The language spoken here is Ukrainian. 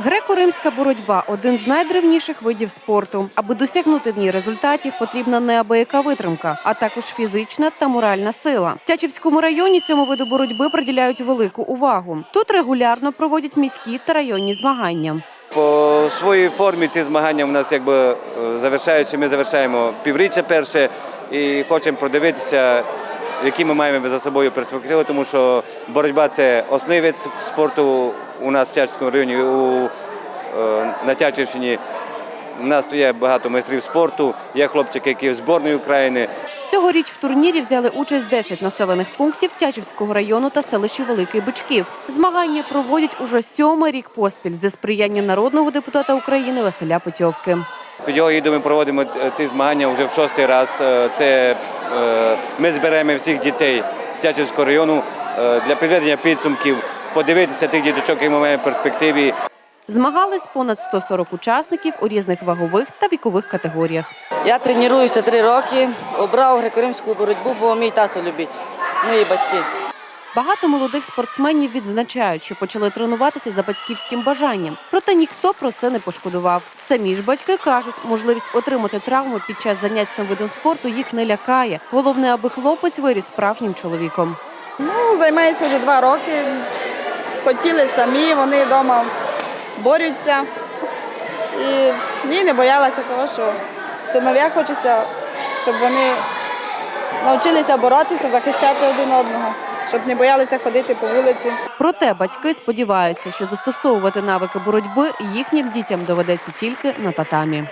Греко-римська боротьба один з найдревніших видів спорту. Аби досягнути в ній результатів, потрібна неабияка витримка, а також фізична та моральна сила. В Тячівському районі цьому виду боротьби приділяють велику увагу. Тут регулярно проводять міські та районні змагання. По своїй формі ці змагання у нас якби е, завершаючи, ми завершаємо півріччя перше і хочемо продивитися, які ми маємо за собою перспективи, тому що боротьба це основний вид спорту у нас в Тячівському районі, у, е, на Тячівщині. У нас є багато майстрів спорту, є хлопчики, які в зборної України. Цьогоріч в турнірі взяли участь 10 населених пунктів Тячівського району та селища Великий Бичків. Змагання проводять уже сьомий рік поспіль за сприяння народного депутата України Василя Путьовки. Під його гідом ми проводимо е, ці змагання вже в шостий раз. Е, Це ми зберемо всіх дітей з Тячівського району е, для підведення підсумків, подивитися тих діточок, які ми маємо в перспективі. Змагались понад 140 учасників у різних вагових та вікових категоріях. Я тренуюся три роки, обрав греко-римську боротьбу, бо мій тато любить, мої батьки. Багато молодих спортсменів відзначають, що почали тренуватися за батьківським бажанням. Проте ніхто про це не пошкодував. Самі ж батьки кажуть, можливість отримати травму під час занять цим видом спорту їх не лякає. Головне, аби хлопець виріс справжнім чоловіком. Ну, займаюся вже два роки. Хотіли самі, вони вдома борються. І ні, не боялася того, що синов'я хочеться, щоб вони навчилися боротися, захищати один одного, щоб не боялися ходити по вулиці. Проте батьки сподіваються, що застосовувати навики боротьби їхнім дітям доведеться тільки на татамі.